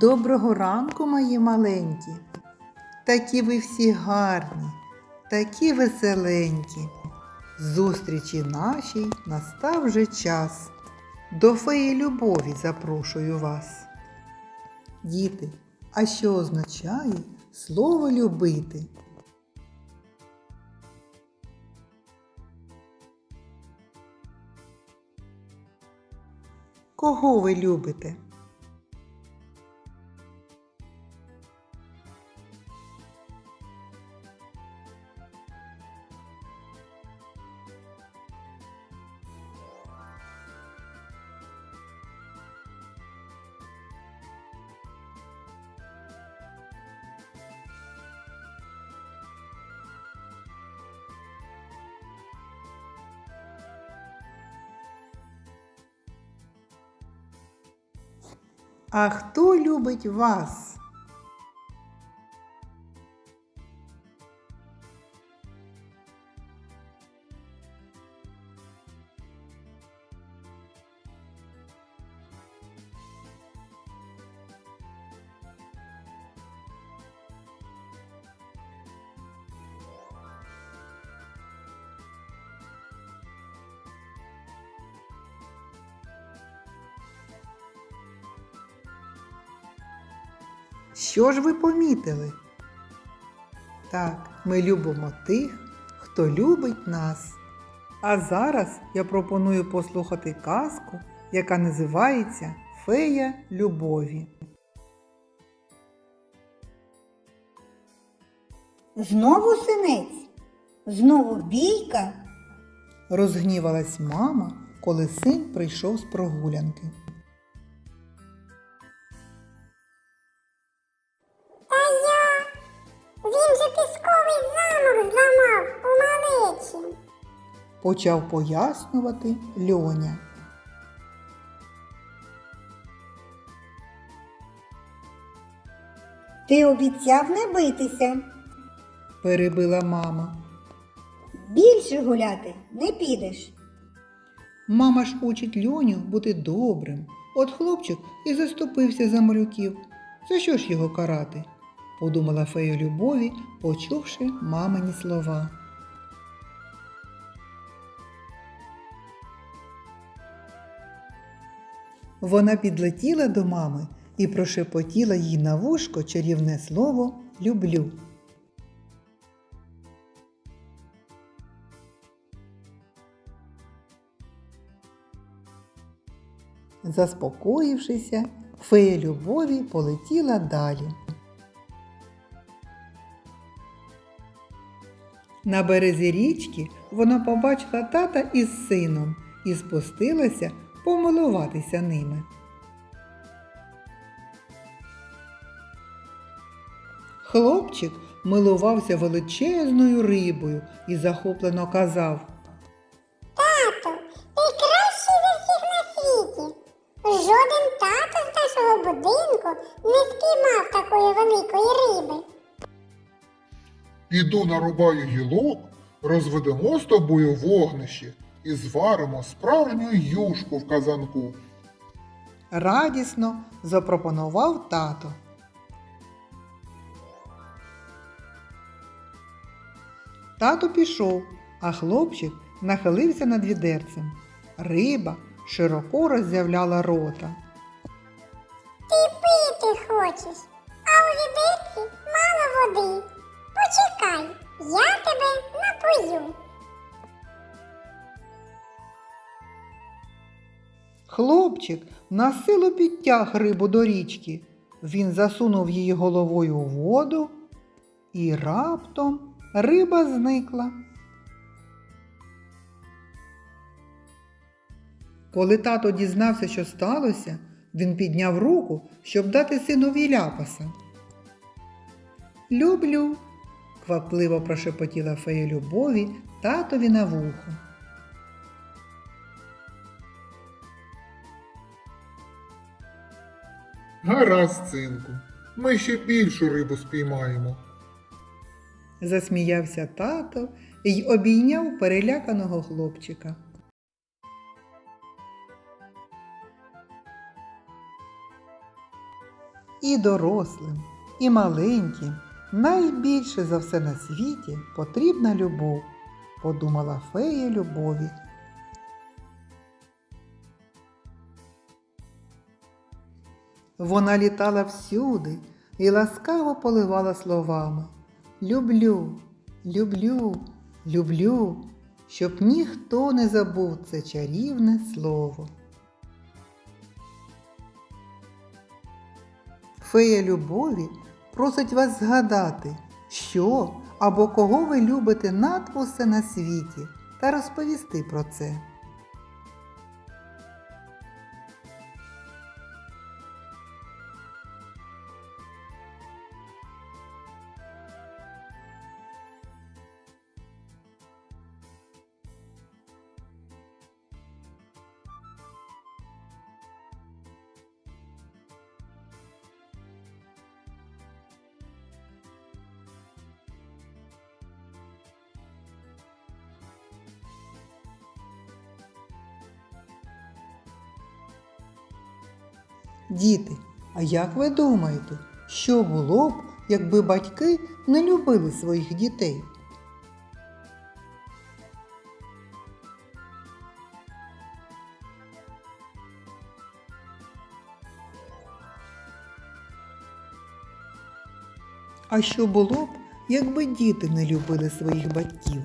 Доброго ранку, мої маленькі. Такі ви всі гарні, такі веселенькі. Зустрічі нашій настав вже час. До феї любові запрошую вас. Діти, а що означає слово любити? Кого ви любите? А хто любить вас? Що ж ви помітили? Так, ми любимо тих, хто любить нас. А зараз я пропоную послухати казку, яка називається Фея любові. Знову синець, знову бійка. Розгнівалась мама, коли син прийшов з прогулянки. Зламав у малечі. Почав пояснювати Льоня. Ти обіцяв не битися. Перебила мама. Більше гуляти не підеш. Мама ж учить Льоню бути добрим. От хлопчик і заступився за малюків. За що ж його карати? Подумала фея любові, почувши мамині слова. Вона підлетіла до мами і прошепотіла їй на вушко чарівне слово люблю. Заспокоївшися, фея любові полетіла далі. На березі річки вона побачила тата із сином і спустилася помилуватися ними. Хлопчик милувався величезною рибою і захоплено казав Тато, ти кращий зі всіх на світі. Жоден тато з нашого будинку не спіймав такої великої риби. Піду нарубаю гілок, розведемо з тобою вогнище і зваримо справжню юшку в казанку. радісно запропонував тато. Тато пішов, а хлопчик нахилився над відерцем. Риба широко роззявляла рота. Ти пити хочеш, а у відерці мало води. Почекай, я тебе напою. Хлопчик на силу підтяг рибу до річки. Він засунув її головою у воду, і раптом риба зникла. Коли тато дізнався, що сталося, він підняв руку, щоб дати синові ляпаса. Люблю, квапливо прошепотіла фея любові татові на вухо. Гаразд, синку, ми ще більшу рибу спіймаємо. засміявся тато й обійняв переляканого хлопчика. І дорослим, і маленьким, найбільше за все на світі потрібна любов, подумала фея любові. Вона літала всюди і ласкаво поливала словами Люблю, люблю, люблю, щоб ніхто не забув це чарівне слово. Фея любові просить вас згадати, що або кого ви любите над усе на світі, та розповісти про це. Діти, а як ви думаєте, що було б, якби батьки не любили своїх дітей? А що було б, якби діти не любили своїх батьків?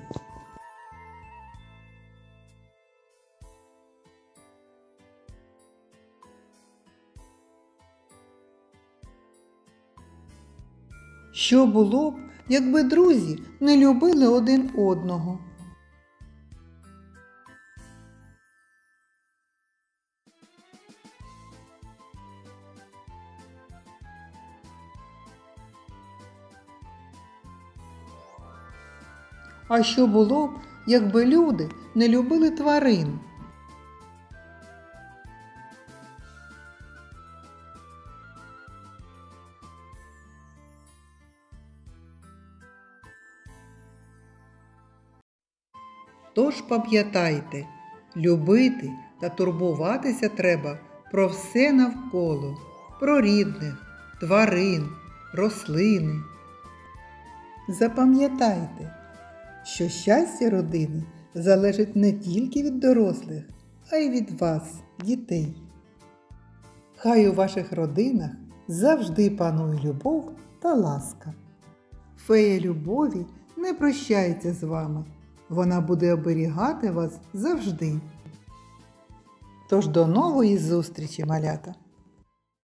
Що було б, якби друзі не любили один одного? А що було б, якби люди не любили тварин? Тож пам'ятайте, любити та турбуватися треба про все навколо, про рідних, тварин, рослини. Запам'ятайте, що щастя родини залежить не тільки від дорослих, а й від вас, дітей. Хай у ваших родинах завжди панує любов та ласка. Фея любові не прощається з вами. Вона буде оберігати вас завжди. Тож до нової зустрічі, малята!